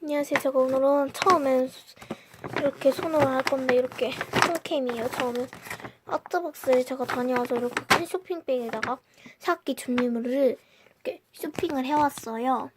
안녕하세요. 제가 오늘은 처음엔 이렇게 손으로 할 건데 이렇게 손캠이에요. 처음엔 아트박스에 제가 다녀와서 이렇게 큰 쇼핑백에다가 샤기 준비물을 이렇게 쇼핑을 해왔어요.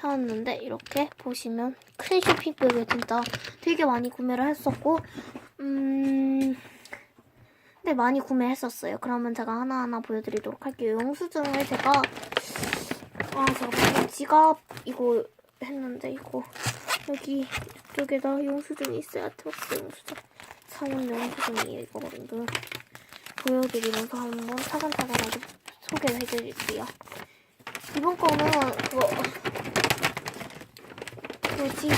해왔는데 이렇게 보시면 큰 쇼핑백에 진짜 되게 많이 구매를 했었고 음... 네 많이 구매했었어요. 그러면 제가 하나하나 보여드리도록 할게요. 영수증을 제가 아 제가 지갑 이거 했는데 이거 여기 이쪽에다 영수증이 있어요. 아트박스 영수증. 상원 영수증이에요. 이거 여러분들 보여드리면서 한번 차근차근하게 소개를 해드릴게요. 이번 거는 그거 뭐지?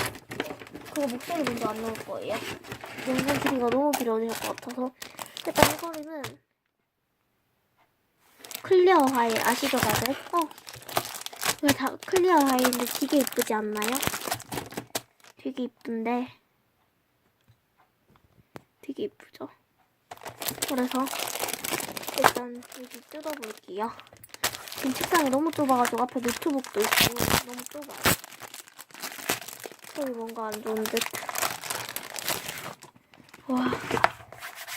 그거 목소리 먼저 안 나올 거예요. 영상 길이가 너무 길어질 것 같아서 일단 이거는 클리어 화일 아시죠 다들? 어. 이거 다 클리어 화일인데 되게 이쁘지 않나요? 되게 이쁜데 되게 이쁘죠? 그래서 일단 여기 뜯어볼게요. 지금 책상이 너무 좁아가지고 앞에 노트북도 있고 너무 좁아요. 여기 뭔가 안 좋은 듯. 와,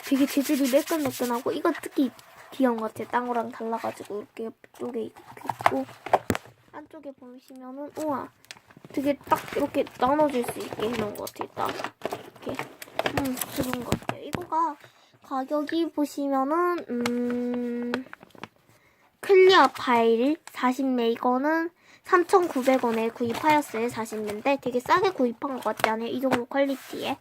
되게 재질이 매끈매끈하고 이거 특히 귀여운 것 같아요. 딴 거랑 달라가지고 이렇게 옆쪽에 있고 안쪽에 보시면은 우와 되게 딱 이렇게 나눠질 수 있게 해놓은 것 같아요. 딱 이렇게 음 좋은 것 같아요. 이거가 가격이 보시면은 음 클리어 파일 40매 이거는 3,900원에 구입하였어요. 40매인데 되게 싸게 구입한 것 같지 않아요? 이 정도 퀄리티에.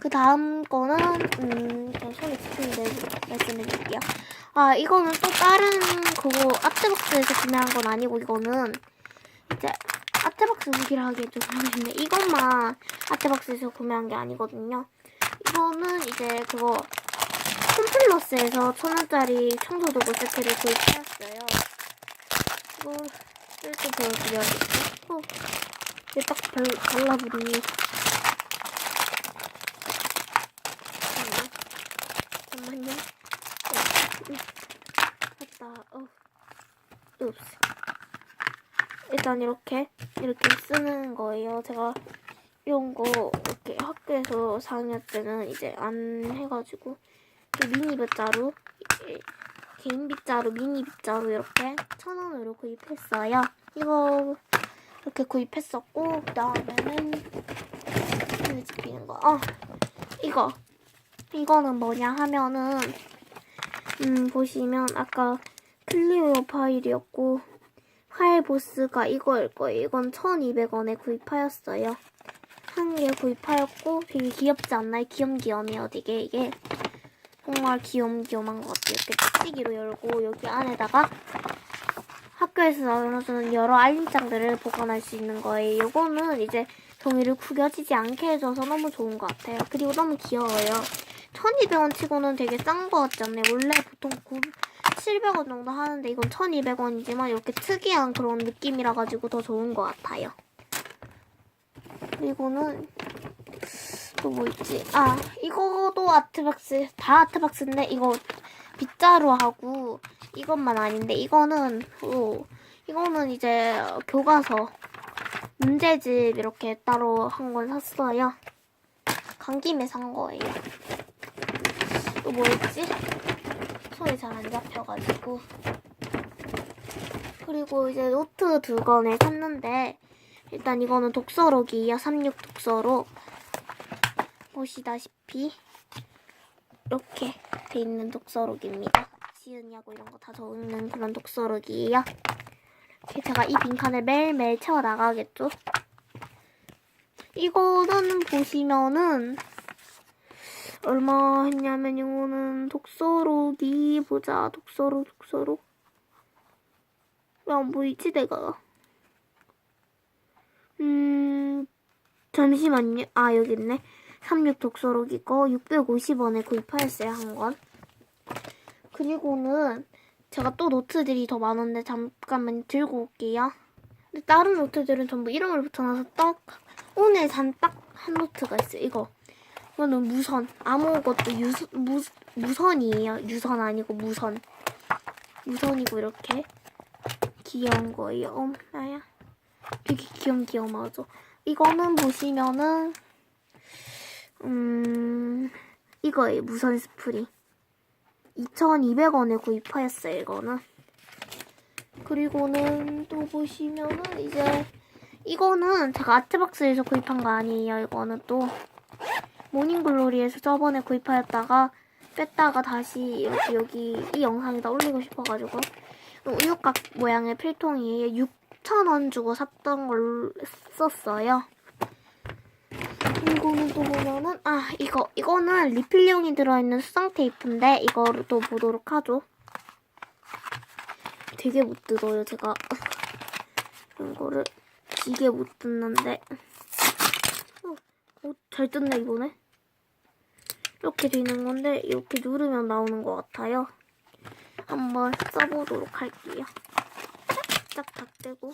그 다음 거는 음 그냥 손에 집히는데 말씀해 드릴게요. 아 이거는 또 다른 그거 아트박스에서 구매한 건 아니고 이거는 이제 아트박스 무기를 하기에 좀 그런데 이것만 아트박스에서 구매한 게 아니거든요. 이거는 이제 그거 홈플러스에서 천 원짜리 청소도구 세트를 구입하였어요. 이거 쓸때 보여드려야겠죠? 어, 이게 딱 발, 발라보니 잠깐만요. 어, 맞다. 어. 읍스. 일단 이렇게 이렇게 쓰는 거예요. 제가 이런 거 이렇게 학교에서 4학년 때는 이제 안 해가지고 이 미니 빗자루 이- 개인 빗자루 미니 빗자루 이렇게 천 원으로 구입했어요. 이거 이렇게 구입했었고 그 다음에는 손에 집히는 거. 어 이거 이거는 뭐냐 하면은 음 보시면 아까 클리어 파일이었고 파일 보스가 이거일 거예요. 이건 1200원에 구입하였어요. 한 개 구입하였고 되게 귀엽지 않나요? 귀염귀염해요 되게 이게 정말 귀염귀염한 것 같아요. 이렇게 찌기로 열고 여기 안에다가 학교에서 나눠주는 여러 알림장들을 보관할 수 있는 거예요. 이거는 이제 종이를 구겨지지 않게 해줘서 너무 좋은 것 같아요. 그리고 너무 귀여워요. 1200원 치고는 되게 싼 것 같지 않나요? 원래 보통 9, 700원 정도 하는데 이건 1200원이지만 이렇게 특이한 그런 느낌이라 가지고 더 좋은 것 같아요. 그리고는 또 뭐 있지? 아 이거도 아트박스 다 아트박스인데 이거 빗자루 하고 이것만 아닌데 이거는 어, 이거는 이제 교과서 문제집 이렇게 따로 한 걸 샀어요. 간 김에 산 거예요. 또뭐 있지? 손이 잘안 잡혀가지고. 그리고 이제 노트 두 권을 샀는데, 일단 이거는 독서록이에요. 36 독서록. 보시다시피, 이렇게 돼 있는 독서록입니다. 지은이하고 이런 거 다 적는 그런 독서록이에요. 이렇게 제가 이 빈칸을 매일매일 채워 나가겠죠? 이거는 보시면은, 얼마 했냐면 이거는 독서록이 보자. 독서록 독서록. 왜안 보이지 내가? 음 잠시만요. 아 여기 있네. 36 독서록 이거 650원에 구입하였어요 한 권. 그리고는 제가 또 노트들이 더 많은데 잠깐만 들고 올게요. 근데 다른 노트들은 전부 이름을 붙여놔서 딱 오늘 산 딱 한 노트가 있어요 이거 이거는 무선. 아무것도 유수, 무, 무선이에요. 유선 아니고 무선. 무선이고 이렇게 귀여운 거예요. 엄마야. 되게 귀염 귀염하죠. 이거는 보시면은 음 이거예요 무선 스프링 2,200원에 구입하였어요 이거는 그리고는 또 보시면은 이제 이거는 제가 아트박스에서 구입한 거 아니에요 이거는 또 모닝글로리에서 저번에 구입하였다가 뺐다가 다시 여기 여기 이 영상에다 올리고 싶어가지고 우유곽 모양의 필통이에요 6,000원 주고 샀던 걸 썼어요. 이거는 또 보면은 아 이거 이거는 리필용이 들어있는 수성 테이프인데 이거를 또 보도록 하죠. 되게 못 뜯어요 제가. 이거를 되게 못 뜯는데. 어, 어, 잘 뜯네 이번에 이렇게 되는 건데 이렇게 누르면 나오는 것 같아요. 한번 써보도록 할게요. 짝짝 떼고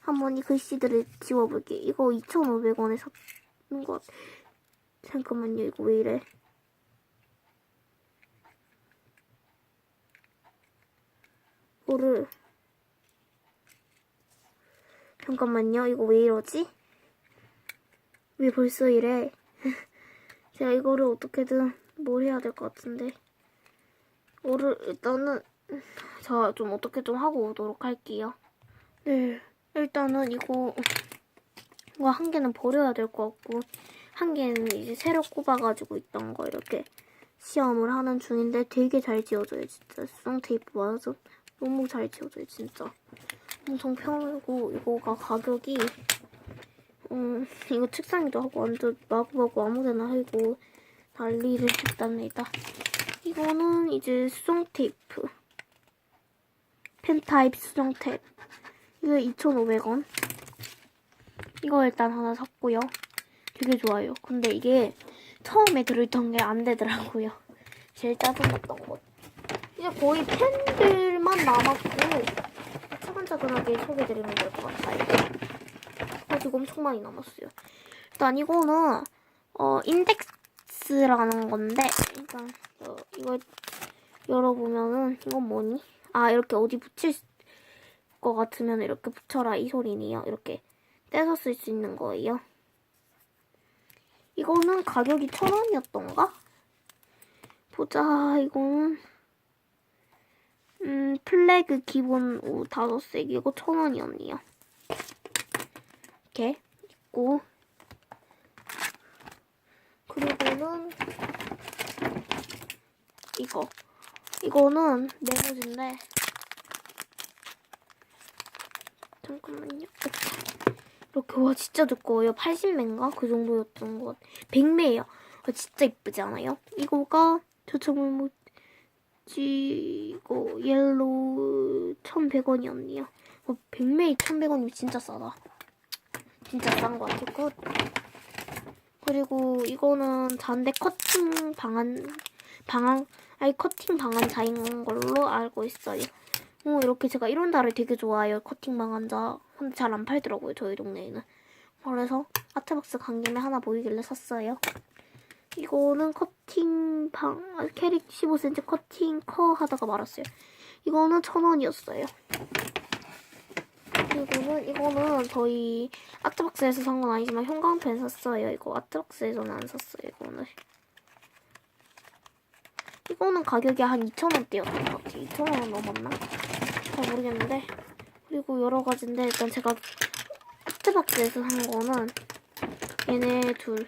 한번 이 글씨들을 지워볼게요. 이거 2,500원에 샀. 있는 것. 잠깐만요, 이거 왜 이래? 이거를 잠깐만요, 이거 왜 이러지? 왜 벌써 이래? 제가 이거를 어떻게든 뭘 해야 될 것 같은데. 이거를 일단은 자, 좀 어떻게 좀 하고 오도록 할게요. 네, 일단은 이거 이거 한 개는 버려야 될 것 같고 한 개는 이제 새로 꼽아가지고 있던 거 이렇게 시험을 하는 중인데 되게 잘 지워져요 진짜 수성 테이프 맞아서 너무 잘 지워져요 진짜 엄청 편하고 이거가 가격이 음 이거 책상에도 하고 완전 마구마구 아무데나 하고 난리를 했답니다 이거는 이제 수성 테이프 펜 타입 수정 테이프 이거 2,500원 이거 일단 하나 샀고요. 되게 좋아요. 근데 이게 처음에 들어있던 게 안 되더라고요. 제일 짜증났던 것. 이제 거의 펜들만 남았고 차근차근하게 소개드리면 될 것 같아요. 아직 엄청 많이 남았어요. 일단 이거는 어 인덱스라는 건데 일단 어, 이거 열어보면은 이건 뭐니? 아 이렇게 어디 붙일 것 같으면 이렇게 붙여라 이 소리네요. 이렇게 떼서 쓸 수 있는 거예요. 이거는 가격이 천 원이었던가? 보자, 이거는 음 플래그 기본 옷 다섯 색 이거 천 원이었네요. 이렇게 있고 그리고는 이거 이거는 메모지인데 잠깐만요. 이렇게 와 진짜 두꺼워요. 80매인가 그 정도였던 것 같아. 100매예요. 아, 진짜 이쁘지 않아요? 이거가 저점을 뭐지 이거 옐로우 1,100원이었네요. 어, 100매에 1,100원이면 진짜 싸다. 진짜 싼 것 같아. 굿. 그리고 이거는 잔대 커팅 방안 방안 아니 커팅 방안자인 걸로 알고 있어요. 어, 이렇게 제가 이런 달을 되게 좋아해요. 커팅 방안자. 근데 잘 안 팔더라고요, 저희 동네에는. 그래서 아트박스 간 김에 하나 보이길래 샀어요. 이거는 커팅 방, 아, 캐릭 15cm 커팅 커 하다가 말았어요. 이거는 천 원이었어요. 그리고는 이거는 저희 아트박스에서 산 건 아니지만 형광펜 샀어요. 이거 아트박스에서는 안 샀어요, 이거는. 이거는 가격이 한 2,000원대였던 것 같아요. 2,000원 넘었나? 잘 모르겠는데. 그리고 여러 가지인데 일단 제가 하트박스에서 산 거는 얘네 둘.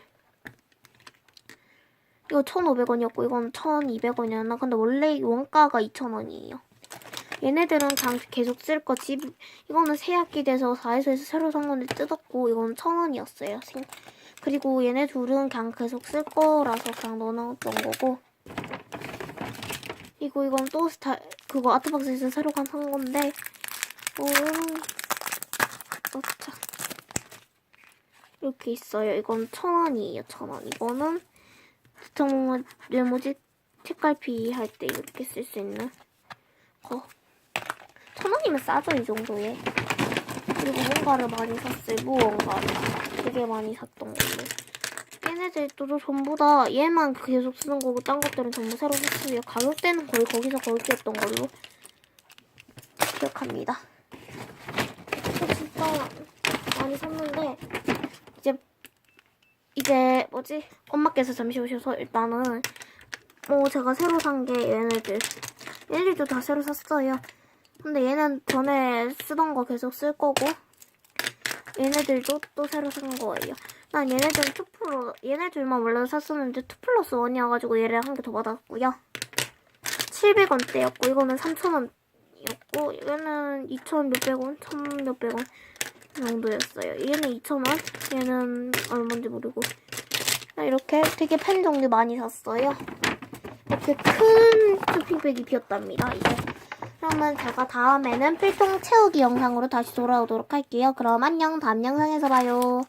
이거 1,500원이었고 이건 1,200원이었나? 근데 원래 원가가 2,000원이에요. 얘네들은 그냥 계속 쓸 거 집, 이거는 새 학기 돼서 4에서에서 새로 산 건데 뜯었고 이건 1,000원이었어요. 그리고 얘네 둘은 그냥 계속 쓸 거라서 그냥 넣어놨던 거고 이거 이건 또 스타 그거 아트박스에서 새로 간산 건데 어, 어차 이렇게 있어요. 이건 천 원이에요. 천 원. 이거는 정말 메모지 책갈피 할 때 이렇게 쓸 수 있는 거. 천 원이면 싸죠 이 정도에. 그리고 뭔가를 많이 샀어요. 무언가를 되게 많이 샀던 걸로. 얘네들도 전부 다 얘만 계속 쓰는 거고 딴 것들은 전부 새로 샀어요. 가격대는 거의 거기서 거기였던 걸로 기억합니다. 진짜 많이 샀는데 이제 이제 뭐지 엄마께서 잠시 오셔서 일단은 뭐 제가 새로 산 게 얘네들 얘네들도 다 새로 샀어요. 근데 얘는 전에 쓰던 거 계속 쓸 거고 얘네들도 또 새로 산 거예요. 난 얘네들은 2 플러 얘네들만 원래 샀었는데 2 플러스 1이어가지고 얘를 한 개 더 받았고요. 700원대였고 이거는 3,000원이었고 얘는 2,000 몇백 원, 1,000 몇백 원 정도였어요. 얘는 2,000원, 얘는 얼마인지 모르고 이렇게 되게 펜 종류 많이 샀어요. 이렇게 큰 쇼핑백이 비었답니다. 이제 그러면 제가 다음에는 필통 채우기 영상으로 다시 돌아오도록 할게요. 그럼 안녕. 다음 영상에서 봐요.